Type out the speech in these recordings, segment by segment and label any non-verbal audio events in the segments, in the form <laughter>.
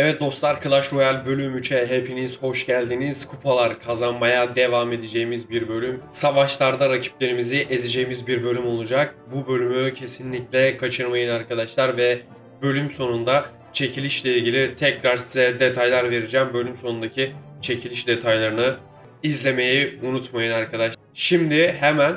Evet dostlar Clash Royale bölüm 3'e hepiniz hoş geldiniz. Kupalar kazanmaya devam edeceğimiz bir bölüm. Savaşlarda rakiplerimizi ezeceğimiz bir bölüm olacak. Bu bölümü kesinlikle kaçırmayın arkadaşlar ve bölüm sonunda çekilişle ilgili tekrar size detaylar vereceğim. Bölüm sonundaki çekiliş detaylarını izlemeyi unutmayın arkadaşlar. Şimdi hemen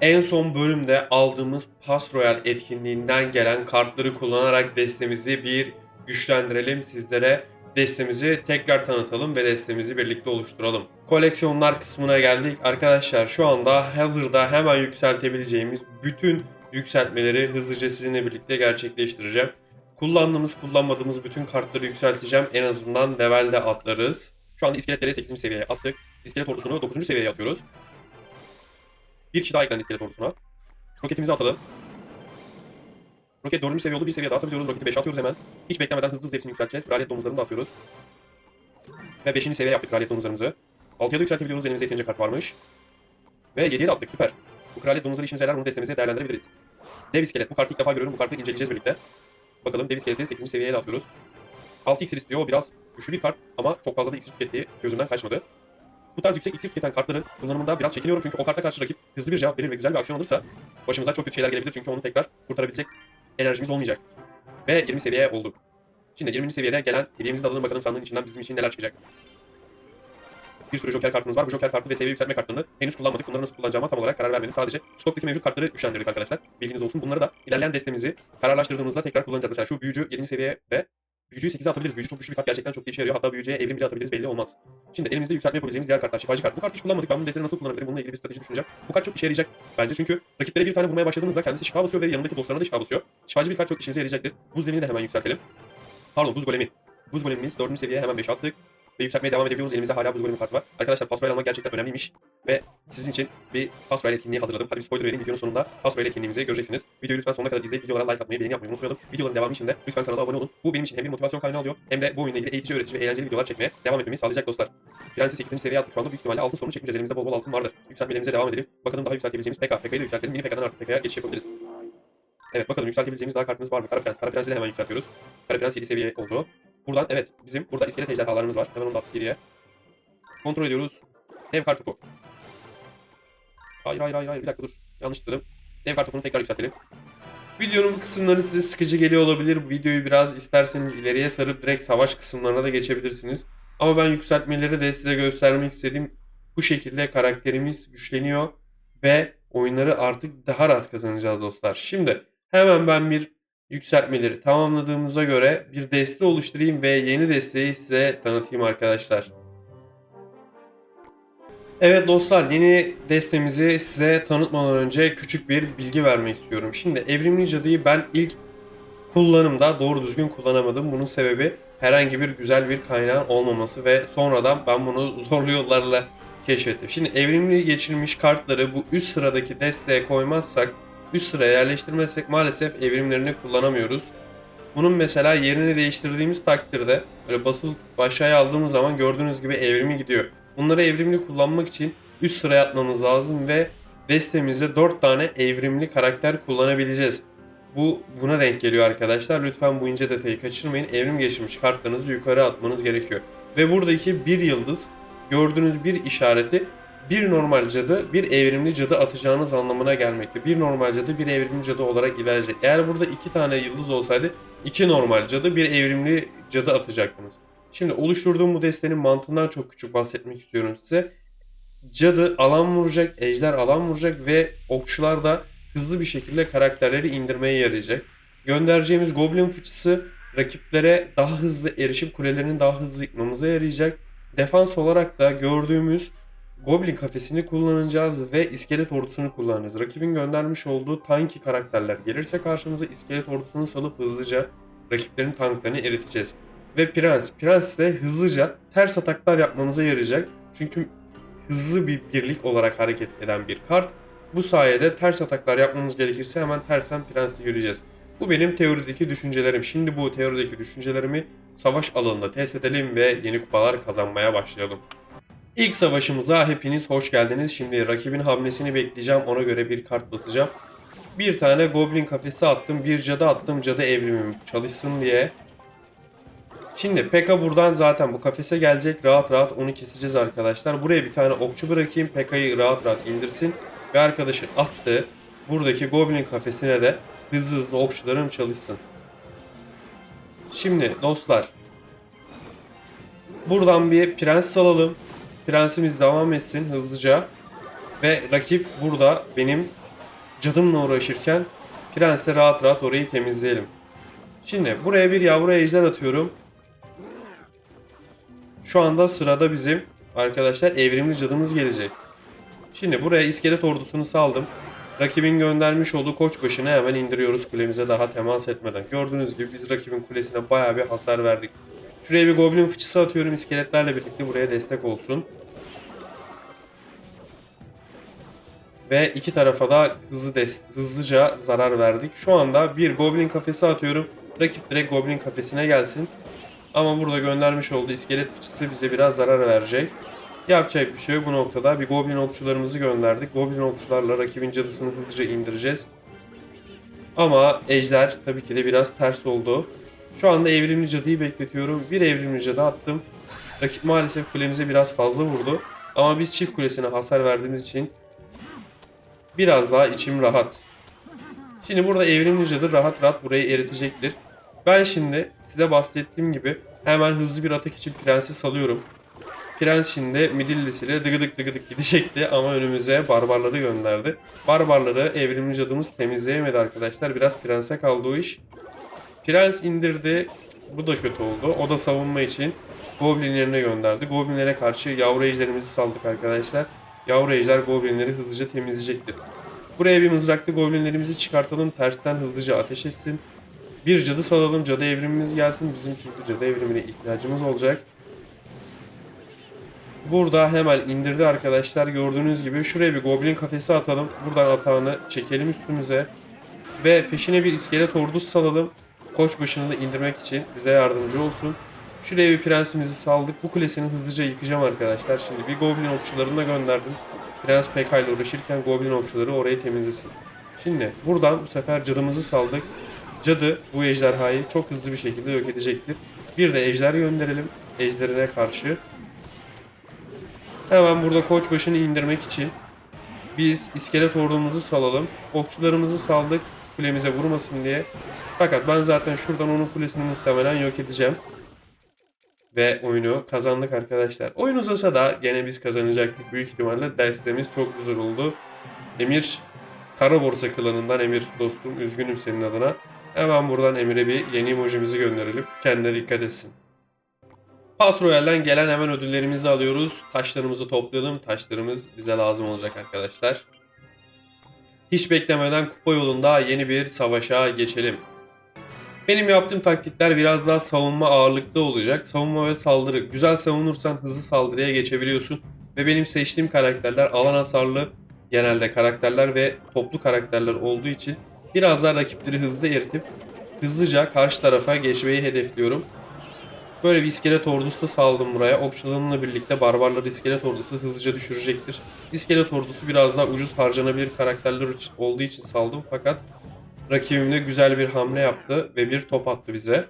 en son bölümde aldığımız Pass Royale etkinliğinden gelen kartları kullanarak destemizi bir güçlendirelim. Sizlere destemizi tekrar tanıtalım ve destemizi birlikte oluşturalım. Koleksiyonlar kısmına geldik. Arkadaşlar şu anda hazırda hemen yükseltebileceğimiz bütün yükseltmeleri hızlıca sizinle birlikte gerçekleştireceğim. Kullandığımız, kullanmadığımız bütün kartları yükselteceğim. En azından levelde atlarız. Şu anda iskeletleri 8. seviyeye attık. İskelet ordusunu 9. seviyeye atıyoruz. Bir kişi daha eklendi iskelet ordusuna. Roketimizi atalım. Roket 4. seviye oldu. Bir seviye daha atabiliyoruz. Roketi 5'e atıyoruz hemen. Hiç beklemeden hızlı hızlı hepsini yükselteceğiz. Kraliyet domuzlarını da atıyoruz. Ve 5. seviye yaptık kraliyet domuzlarımızı. 6'ya da yükseltebiliyoruz. Elimizde yeterince kart varmış. Ve 7'ye de attık. Süper. Bu kraliyet domuzları işimize yarar. Bunu destemizde değerlendirebiliriz. Dev iskelet. Bu kartı ilk defa görüyorum. Bu kartı inceleyeceğiz birlikte. Bakalım dev iskeleti 8. seviyeye de atıyoruz. 6 iksir istiyor. Biraz güçlü bir kart ama çok fazla da iksir tükettiği gözümden kaçmadı. Bu tarz yüksek iksir tüketen kartların kullanımında biraz çekiniyorum çünkü o karta karşı rakip hızlı bir cevap verir ve güzel bir aksiyon alırsa başımıza çok kötü şeyler gelebilir çünkü onu tekrar kurtarabilecek enerjimiz olmayacak. Ve 20 seviye olduk. Şimdi 20. seviyede gelen hediyemizi de alalım bakalım sandığın içinden bizim için neler çıkacak. Bir sürü joker kartımız var. Bu joker kartı ve seviye yükseltme kartlarını henüz kullanmadık. Bunları nasıl kullanacağıma tam olarak karar vermedim. Sadece stoktaki mevcut kartları güçlendirdik arkadaşlar. Bilginiz olsun. Bunları da ilerleyen destemizi kararlaştırdığımızda tekrar kullanacağız. Mesela şu büyücü 7. seviyede büyücüyü 8'e atabiliriz. Büyücü çok güçlü bir kart. Gerçekten çok işe yarıyor. Hatta büyücüye evrim bile atabiliriz. Belli olmaz. Şimdi elimizde yükseltme yapabileceğimiz diğer kartlar. Şifacı kart. Bu kartı hiç kullanmadık. Ben bunu destede nasıl kullanabilirim? Bununla ilgili bir strateji düşüneceğim. Bu kart çok işe yarayacak bence. Çünkü rakiplere bir tane vurmaya başladığınızda kendisi şifa basıyor ve yanındaki dostlarına da şifa basıyor. Şifacı bir kart çok işinize yarayacaktır. Buz devini de hemen yükseltelim. Pardon buz golemi. Buz golemimiz 4. seviyeye hemen 5 attık. Ve yükseltmeye devam edebiliyoruz. Elimizde hala buz golemi kartı var. Arkadaşlar Pass Royale almak gerçekten önemliymiş. Ve sizin için bir Pass Royale etkinliği hazırladım. Hadi bir spoiler vereyim. Videonun sonunda Pass Royale etkinliğimizi göreceksiniz. Videoyu lütfen sonuna kadar izleyip videolara like atmayı, beğeni yapmayı unutmayalım. Videoların devamı için de lütfen kanala abone olun. Bu benim için hem bir motivasyon kaynağı oluyor hem de bu oyunla ilgili eğitici, öğretici ve eğlenceli videolar çekmeye devam etmemi sağlayacak dostlar. Prensi 8. seviye attık. Şu anda büyük ihtimalle altın sorunu çekmeyeceğiz. Elimizde bol bol altın vardı. Yükseltmelerimize devam edelim. Bakalım daha yükseltebileceğimiz PK. PK'yı da yükseltelim. Mini PK'dan artık PK'ya geçiş yapabiliriz. Evet bakalım yükseltebileceğimiz daha kartımız var mı? Kara Prens. Kara Prens'i de hemen yükseltiyoruz. Kara Prens 7 seviye oldu. Buradan evet bizim burada iskelet ejderhalarımız var. Hemen onu da geriye. Kontrol ediyoruz. Dev kartı bu. Hayır hayır hayır hayır bir dakika dur. Yanlış dedim. Dev kartopunu tekrar yükseltelim. Videonun kısımları size sıkıcı geliyor olabilir. Videoyu biraz isterseniz ileriye sarıp direkt savaş kısımlarına da geçebilirsiniz. Ama ben yükseltmeleri de size göstermek istediğim bu şekilde karakterimiz güçleniyor ve oyunları artık daha rahat kazanacağız dostlar. Şimdi hemen ben bir yükseltmeleri tamamladığımıza göre bir deste oluşturayım ve yeni desteği size tanıtayım arkadaşlar. Evet dostlar yeni destemizi size tanıtmadan önce küçük bir bilgi vermek istiyorum. Şimdi evrimli cadıyı ben ilk kullanımda doğru düzgün kullanamadım. Bunun sebebi herhangi bir güzel bir kaynağın olmaması ve sonradan ben bunu <laughs> zorlu yollarla keşfettim. Şimdi evrimli geçilmiş kartları bu üst sıradaki desteğe koymazsak, üst sıraya yerleştirmezsek maalesef evrimlerini kullanamıyoruz. Bunun mesela yerini değiştirdiğimiz takdirde böyle basılı aşağıya aldığımız zaman gördüğünüz gibi evrimi gidiyor. Bunları evrimli kullanmak için üst sıraya atmamız lazım ve destemizde 4 tane evrimli karakter kullanabileceğiz. Bu buna denk geliyor arkadaşlar. Lütfen bu ince detayı kaçırmayın. Evrim geçirmiş kartlarınızı yukarı atmanız gerekiyor. Ve buradaki bir yıldız gördüğünüz bir işareti bir normal cadı bir evrimli cadı atacağınız anlamına gelmekte. Bir normal cadı bir evrimli cadı olarak ilerleyecek. Eğer burada iki tane yıldız olsaydı iki normal cadı bir evrimli cadı atacaktınız. Şimdi oluşturduğum bu destenin mantığından çok küçük bahsetmek istiyorum size. Cadı alan vuracak, ejder alan vuracak ve okçular da hızlı bir şekilde karakterleri indirmeye yarayacak. Göndereceğimiz goblin fıçısı rakiplere daha hızlı erişip kulelerini daha hızlı yıkmamıza yarayacak. Defans olarak da gördüğümüz Goblin kafesini kullanacağız ve iskelet ordusunu kullanacağız. Rakibin göndermiş olduğu tanki karakterler gelirse karşımıza iskelet ordusunu salıp hızlıca rakiplerin tanklarını eriteceğiz. Ve Prens. Prens de hızlıca ters ataklar yapmamıza yarayacak. Çünkü hızlı bir birlik olarak hareket eden bir kart. Bu sayede ters ataklar yapmamız gerekirse hemen tersten Prens'e yürüyeceğiz. Bu benim teorideki düşüncelerim. Şimdi bu teorideki düşüncelerimi savaş alanında test edelim ve yeni kupalar kazanmaya başlayalım. İlk savaşımıza hepiniz hoş geldiniz. Şimdi rakibin hamlesini bekleyeceğim. Ona göre bir kart basacağım. Bir tane goblin kafesi attım. Bir cadı attım. Cadı evrimim çalışsın diye. Şimdi Pekka buradan zaten bu kafese gelecek. Rahat rahat onu keseceğiz arkadaşlar. Buraya bir tane okçu bırakayım. Pekka'yı rahat rahat indirsin. Ve arkadaşı attı. Buradaki Goblin kafesine de hızlı hızlı okçularım çalışsın. Şimdi dostlar. Buradan bir prens salalım. Prensimiz devam etsin hızlıca. Ve rakip burada benim cadımla uğraşırken prensle rahat rahat orayı temizleyelim. Şimdi buraya bir yavru ejder atıyorum. Şu anda sırada bizim arkadaşlar evrimli cadımız gelecek. Şimdi buraya iskelet ordusunu saldım. Rakibin göndermiş olduğu koç başını hemen indiriyoruz kulemize daha temas etmeden. Gördüğünüz gibi biz rakibin kulesine bayağı bir hasar verdik. Şuraya bir goblin fıçısı atıyorum iskeletlerle birlikte buraya destek olsun. Ve iki tarafa da hızlı hızlıca zarar verdik. Şu anda bir goblin kafesi atıyorum. Rakip direkt goblin kafesine gelsin. Ama burada göndermiş olduğu iskelet fıçısı bize biraz zarar verecek. Yapacak bir şey bu noktada. Bir goblin okçularımızı gönderdik. Goblin okçularla rakibin cadısını hızlıca indireceğiz. Ama ejder tabii ki de biraz ters oldu. Şu anda evrimli cadıyı bekletiyorum. Bir evrimli cadı attım. Rakip maalesef kulemize biraz fazla vurdu. Ama biz çift kulesine hasar verdiğimiz için biraz daha içim rahat. Şimdi burada evrimli cadı rahat rahat burayı eritecektir. Ben şimdi size bahsettiğim gibi hemen hızlı bir atak için prensi salıyorum. Prens şimdi midillisiyle dıgıdık dıgıdık gidecekti ama önümüze barbarları gönderdi. Barbarları evrimli cadımız temizleyemedi arkadaşlar. Biraz prense kaldı o iş. Prens indirdi. Bu da kötü oldu. O da savunma için goblinlerine gönderdi. Goblinlere karşı yavru ejderimizi saldık arkadaşlar. Yavru ejder goblinleri hızlıca temizleyecektir. Buraya bir mızraklı goblinlerimizi çıkartalım. Tersten hızlıca ateş etsin. Bir cadı salalım. Cadı evrimimiz gelsin. Bizim çünkü cadı evrimine ihtiyacımız olacak. Burada hemen indirdi arkadaşlar. Gördüğünüz gibi şuraya bir goblin kafesi atalım. Buradan atağını çekelim üstümüze. Ve peşine bir iskelet ordusu salalım. Koç başını da indirmek için bize yardımcı olsun. Şuraya bir prensimizi saldık. Bu kulesini hızlıca yıkacağım arkadaşlar. Şimdi bir goblin okçularını da gönderdim. Prens PK ile uğraşırken goblin okçuları orayı temizlesin. Şimdi buradan bu sefer cadımızı saldık. Cadı bu ejderhayı çok hızlı bir şekilde yok edecektir. Bir de ejder gönderelim ejderine karşı. Hemen burada koç başını indirmek için biz iskelet ordumuzu salalım. Okçularımızı saldık kulemize vurmasın diye. Fakat ben zaten şuradan onun kulesini muhtemelen yok edeceğim. Ve oyunu kazandık arkadaşlar. Oyun uzasa da gene biz kazanacaktık. Büyük ihtimalle derslerimiz çok güzel oldu. Emir Kara Borsa klanından Emir dostum üzgünüm senin adına. Hemen buradan Emir'e bir yeni emojimizi gönderelim. Kendine dikkat etsin. Pas Royale'den gelen hemen ödüllerimizi alıyoruz. Taşlarımızı toplayalım. Taşlarımız bize lazım olacak arkadaşlar. Hiç beklemeden kupa yolunda yeni bir savaşa geçelim. Benim yaptığım taktikler biraz daha savunma ağırlıklı olacak. Savunma ve saldırı. Güzel savunursan hızlı saldırıya geçebiliyorsun. Ve benim seçtiğim karakterler alan hasarlı genelde karakterler ve toplu karakterler olduğu için biraz daha rakipleri hızlı eritip hızlıca karşı tarafa geçmeyi hedefliyorum. Böyle bir iskelet ordusu saldım buraya. Okçularımla birlikte barbarları iskelet ordusu hızlıca düşürecektir. İskelet ordusu biraz daha ucuz harcanabilir karakterler olduğu için saldım fakat rakibim de güzel bir hamle yaptı ve bir top attı bize.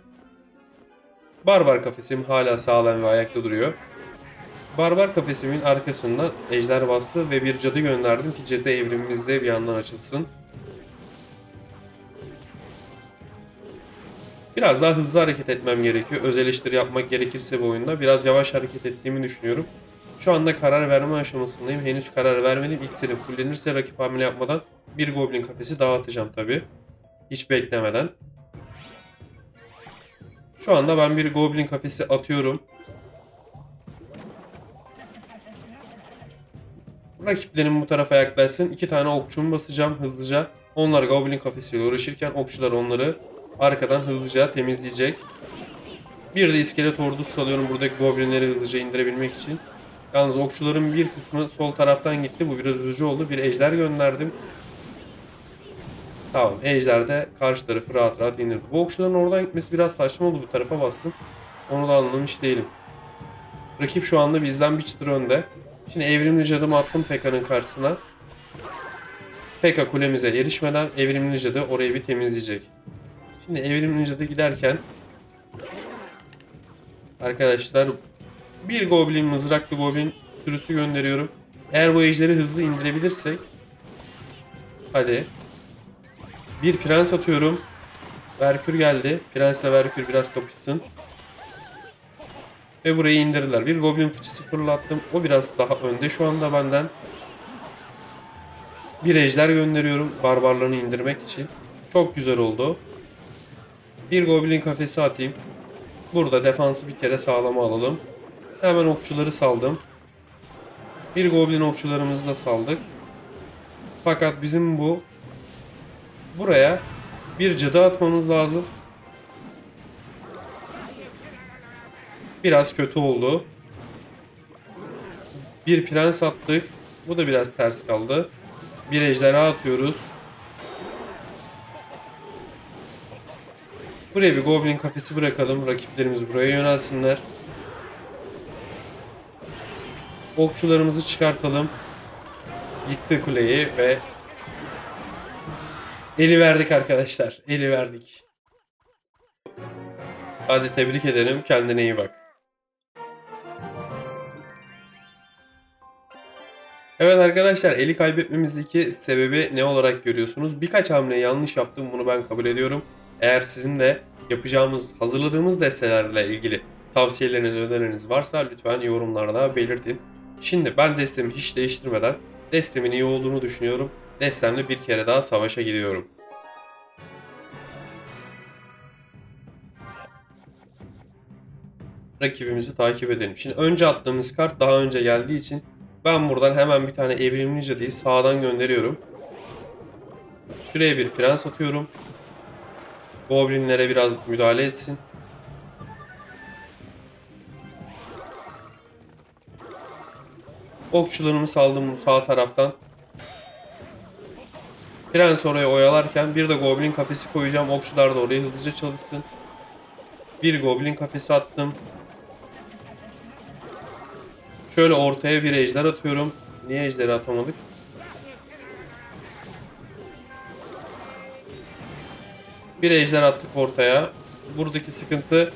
Barbar kafesim hala sağlam ve ayakta duruyor. Barbar kafesimin arkasından ejder bastı ve bir cadı gönderdim ki cadı evrimimizde bir yandan açılsın. Biraz daha hızlı hareket etmem gerekiyor. Öz eleştiri yapmak gerekirse bu oyunda. Biraz yavaş hareket ettiğimi düşünüyorum. Şu anda karar verme aşamasındayım. Henüz karar vermedim. İlk seri fullenirse rakip hamle yapmadan bir goblin kafesi daha atacağım tabi. Hiç beklemeden. Şu anda ben bir goblin kafesi atıyorum. Rakiplerim bu tarafa yaklaşsın. İki tane okçumu basacağım hızlıca. Onlar goblin kafesiyle uğraşırken okçular onları arkadan hızlıca temizleyecek. Bir de iskelet ordusu salıyorum buradaki goblinleri hızlıca indirebilmek için. Yalnız okçuların bir kısmı sol taraftan gitti. Bu biraz üzücü oldu. Bir ejder gönderdim. Tamam ejder de karşı tarafı rahat rahat indirdi. Bu okçuların oradan gitmesi biraz saçma oldu. Bu tarafa bastım. Onu da anlamış değilim. Rakip şu anda bizden bir çıtır önde. Şimdi evrimli cadımı attım Pekka'nın karşısına. Pekka kulemize erişmeden evrimli cadı orayı bir temizleyecek. Şimdi evrimli cadı giderken Arkadaşlar bir goblin mızraklı goblin sürüsü gönderiyorum. Eğer bu ejderi hızlı indirebilirsek hadi bir prens atıyorum. Verkür geldi. Prensle Verkür biraz kapışsın. Ve burayı indirdiler. Bir goblin fıçısı fırlattım. O biraz daha önde şu anda benden. Bir ejder gönderiyorum barbarlarını indirmek için. Çok güzel oldu. Bir goblin kafesi atayım. Burada defansı bir kere sağlama alalım. Hemen okçuları saldım. Bir goblin okçularımızı da saldık. Fakat bizim bu buraya bir cadı atmamız lazım. Biraz kötü oldu. Bir prens attık. Bu da biraz ters kaldı. Bir ejderha atıyoruz. Buraya bir goblin kafesi bırakalım. Rakiplerimiz buraya yönelsinler. Okçularımızı çıkartalım. Yıktı kuleyi ve eli verdik arkadaşlar. Eli verdik. Hadi tebrik ederim. Kendine iyi bak. Evet arkadaşlar eli kaybetmemizdeki sebebi ne olarak görüyorsunuz? Birkaç hamle yanlış yaptım bunu ben kabul ediyorum. Eğer sizin de yapacağımız, hazırladığımız destelerle ilgili tavsiyeleriniz, önerileriniz varsa lütfen yorumlarda belirtin. Şimdi ben destemi hiç değiştirmeden destemin iyi olduğunu düşünüyorum. Destemle bir kere daha savaşa gidiyorum. Rakibimizi takip edelim. Şimdi önce attığımız kart daha önce geldiği için ben buradan hemen bir tane evrimli cadıyı sağdan gönderiyorum. Şuraya bir prens atıyorum. Goblinlere biraz müdahale etsin. Okçularımı saldım sağ taraftan. Prens oraya oyalarken bir de goblin kafesi koyacağım. Okçular da oraya hızlıca çalışsın. Bir goblin kafesi attım. Şöyle ortaya bir ejder atıyorum. Niye ejderi atamadık? Bir ejder attık ortaya. Buradaki sıkıntı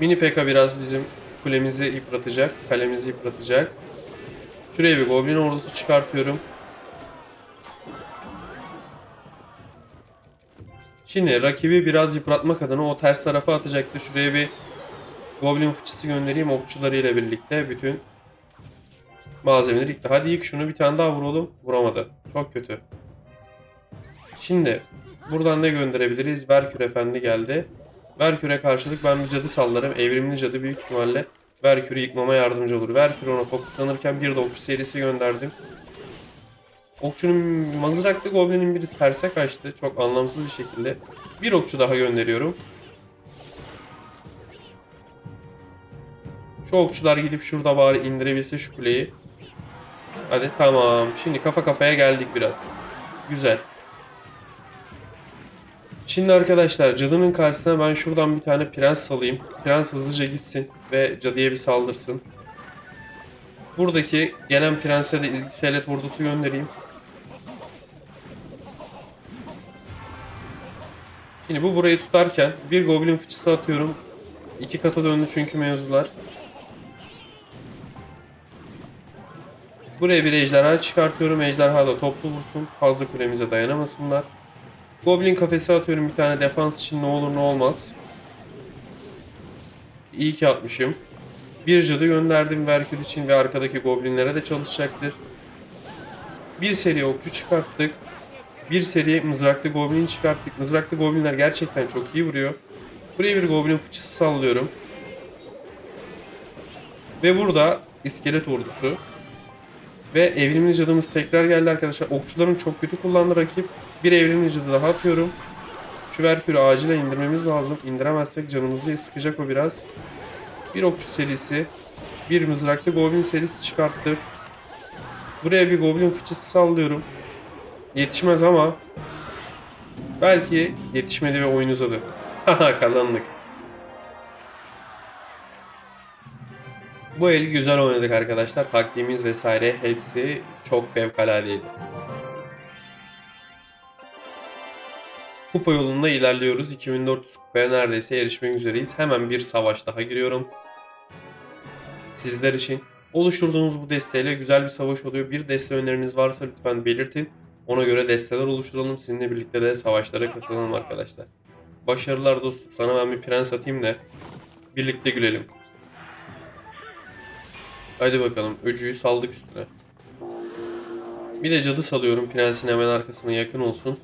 mini peka biraz bizim kulemizi yıpratacak, kalemizi yıpratacak. Şuraya bir goblin ordusu çıkartıyorum. Şimdi rakibi biraz yıpratmak adına o ters tarafa atacaktı. Şuraya bir goblin fıçısı göndereyim okçularıyla birlikte bütün malzemeleri yıktı. Hadi yık şunu bir tane daha vuralım. Vuramadı. Çok kötü. Şimdi buradan ne gönderebiliriz? Verkür Efendi geldi. Verkür'e karşılık ben bir cadı sallarım. Evrimli cadı büyük ihtimalle Verkür'ü yıkmama yardımcı olur. Verkür ona fokuslanırken bir de okçu serisi gönderdim. Okçunun mızraklı goblinin biri terse kaçtı. Çok anlamsız bir şekilde. Bir okçu daha gönderiyorum. Şu okçular gidip şurada bari indirebilse şu kuleyi. Hadi tamam. Şimdi kafa kafaya geldik biraz. Güzel. Şimdi arkadaşlar cadının karşısına ben şuradan bir tane prens salayım. Prens hızlıca gitsin ve cadıya bir saldırsın. Buradaki gelen prense de izgiselet ordusu göndereyim. Şimdi bu burayı tutarken bir goblin fıçısı atıyorum. İki kata döndü çünkü mevzular. Buraya bir ejderha çıkartıyorum. Ejderha da toplu vursun. Fazla kulemize dayanamasınlar. Goblin kafesi atıyorum bir tane defans için ne olur ne olmaz. İyi ki atmışım. Bir cadı gönderdim Verkür için ve arkadaki goblinlere de çalışacaktır. Bir seri okçu çıkarttık. Bir seri mızraklı goblin çıkarttık. Mızraklı goblinler gerçekten çok iyi vuruyor. Buraya bir goblin fıçısı sallıyorum. Ve burada iskelet ordusu. Ve evrimli cadımız tekrar geldi arkadaşlar. Okçuların çok kötü kullandı rakip. Bir evrimli cadı daha atıyorum. Şu Verkür'ü acilen indirmemiz lazım. İndiremezsek canımızı sıkacak o biraz. Bir okçu serisi. Bir mızraklı goblin serisi çıkarttık. Buraya bir goblin fıçısı sallıyorum. Yetişmez ama belki yetişmedi ve oyun uzadı. <laughs> Haha kazandık. Bu eli güzel oynadık arkadaşlar. Taktiğimiz vesaire hepsi çok fevkaladeydi. Kupa yolunda ilerliyoruz. 2400 kupaya neredeyse erişmek üzereyiz. Hemen bir savaş daha giriyorum. sizler için. Oluşturduğunuz bu desteğiyle güzel bir savaş oluyor. Bir deste öneriniz varsa lütfen belirtin. Ona göre desteler oluşturalım. Sizinle birlikte de savaşlara katılalım arkadaşlar. Başarılar dostum. Sana ben bir prens atayım da birlikte gülelim. Hadi bakalım. Öcüyü saldık üstüne. Bir de cadı salıyorum. Prensin hemen arkasına yakın olsun.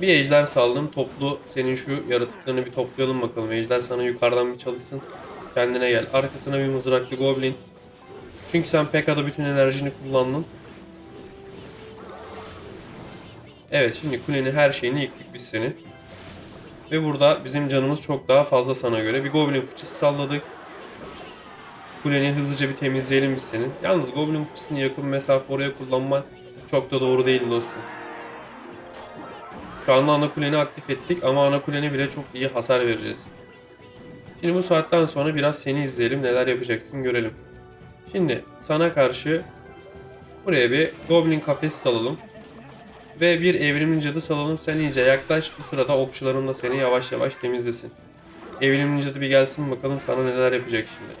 Bir ejder saldım. Toplu senin şu yaratıklarını bir toplayalım bakalım. Ejder sana yukarıdan bir çalışsın. Kendine gel. Arkasına bir mızraklı goblin. Çünkü sen PK'da bütün enerjini kullandın. Evet şimdi kuleni her şeyini yıktık biz senin. Ve burada bizim canımız çok daha fazla sana göre. Bir goblin fıçısı salladık. Kuleni hızlıca bir temizleyelim biz senin. Yalnız goblin fıçısını yakın mesafe oraya kullanman çok da doğru değil dostum. Şu anda ana kuleni aktif ettik ama ana kulene bile çok iyi hasar vereceğiz. Şimdi bu saatten sonra biraz seni izleyelim neler yapacaksın görelim. Şimdi sana karşı buraya bir goblin kafesi salalım. Ve bir evrimin cadı salalım sen iyice yaklaş bu sırada okçularım da seni yavaş yavaş temizlesin. Evrimin cadı bir gelsin bakalım sana neler yapacak şimdi.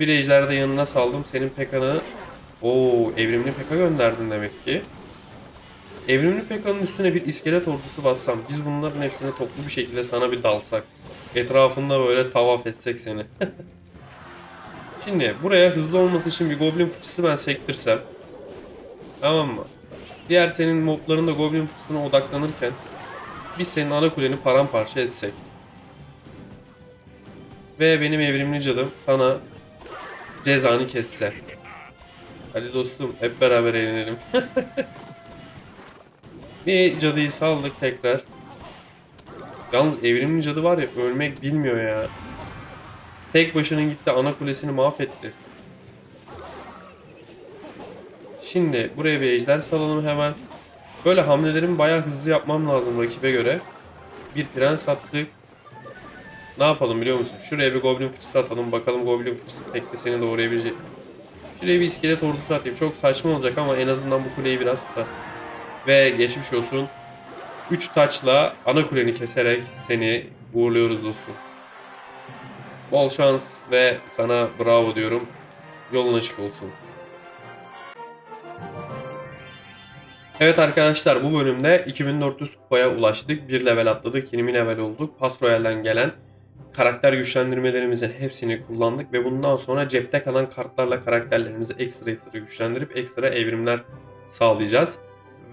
Bir ejder de yanına saldım senin Pekan'ı. Oo evrimli Peka gönderdin demek ki. Evrimli Peka'nın üstüne bir iskelet ordusu bassam, biz bunların hepsini toplu bir şekilde sana bir dalsak, etrafında böyle tavaf etsek seni. <laughs> Şimdi buraya hızlı olması için bir goblin fıçısı ben sektirsem, tamam mı? Diğer senin mobların da goblin fıçısına odaklanırken, biz senin ana kuleni paramparça etsek. Ve benim evrimli cadım sana cezanı kesse. Hadi dostum hep beraber eğlenelim. <laughs> Bir cadıyı saldık tekrar. Yalnız evrimli cadı var ya ölmek bilmiyor ya. Tek başına gitti ana kulesini mahvetti. Şimdi buraya bir ejder salalım hemen. Böyle hamlelerimi bayağı hızlı yapmam lazım rakibe göre. Bir prens attık. Ne yapalım biliyor musun? Şuraya bir goblin fıçısı atalım. Bakalım goblin fıçısı tek de seni doğrayabilecek. Şuraya bir iskelet ordusu atayım. Çok saçma olacak ama en azından bu kuleyi biraz tutar. Ve geçmiş olsun. 3 taçla ana kuleni keserek seni uğurluyoruz dostum. Bol şans ve sana bravo diyorum. Yolun açık olsun. Evet arkadaşlar bu bölümde 2400 kupaya ulaştık. Bir level atladık. 20 level olduk. Pas Royale'den gelen karakter güçlendirmelerimizin hepsini kullandık ve bundan sonra cepte kalan kartlarla karakterlerimizi ekstra ekstra güçlendirip ekstra evrimler sağlayacağız.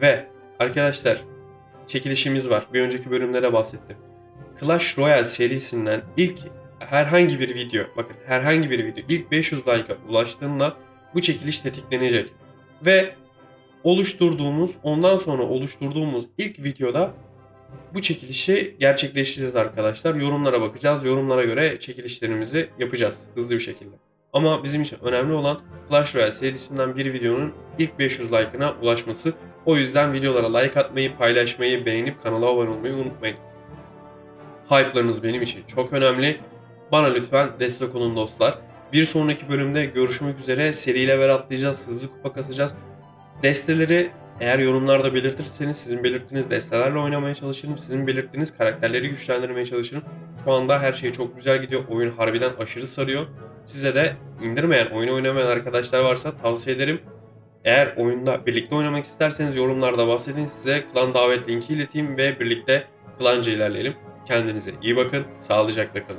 Ve arkadaşlar çekilişimiz var. Bir önceki bölümlere bahsettim. Clash Royale serisinden ilk herhangi bir video, bakın herhangi bir video ilk 500 like'a ulaştığında bu çekiliş tetiklenecek. Ve oluşturduğumuz, ondan sonra oluşturduğumuz ilk videoda bu çekilişi gerçekleştireceğiz arkadaşlar. Yorumlara bakacağız. Yorumlara göre çekilişlerimizi yapacağız hızlı bir şekilde. Ama bizim için önemli olan Clash Royale serisinden bir videonun ilk 500 like'ına ulaşması. O yüzden videolara like atmayı, paylaşmayı, beğenip kanala abone olmayı unutmayın. Hype'larınız benim için çok önemli. Bana lütfen destek olun dostlar. Bir sonraki bölümde görüşmek üzere. Seri level atlayacağız, hızlı kupa kasacağız. Desteleri eğer yorumlarda belirtirseniz sizin belirttiğiniz destelerle oynamaya çalışırım. Sizin belirttiğiniz karakterleri güçlendirmeye çalışırım. Şu anda her şey çok güzel gidiyor. Oyun harbiden aşırı sarıyor. Size de indirmeyen, oyunu oynamayan arkadaşlar varsa tavsiye ederim. Eğer oyunda birlikte oynamak isterseniz yorumlarda bahsedin. Size klan davet linki ileteyim ve birlikte klanca ilerleyelim. Kendinize iyi bakın. Sağlıcakla kalın.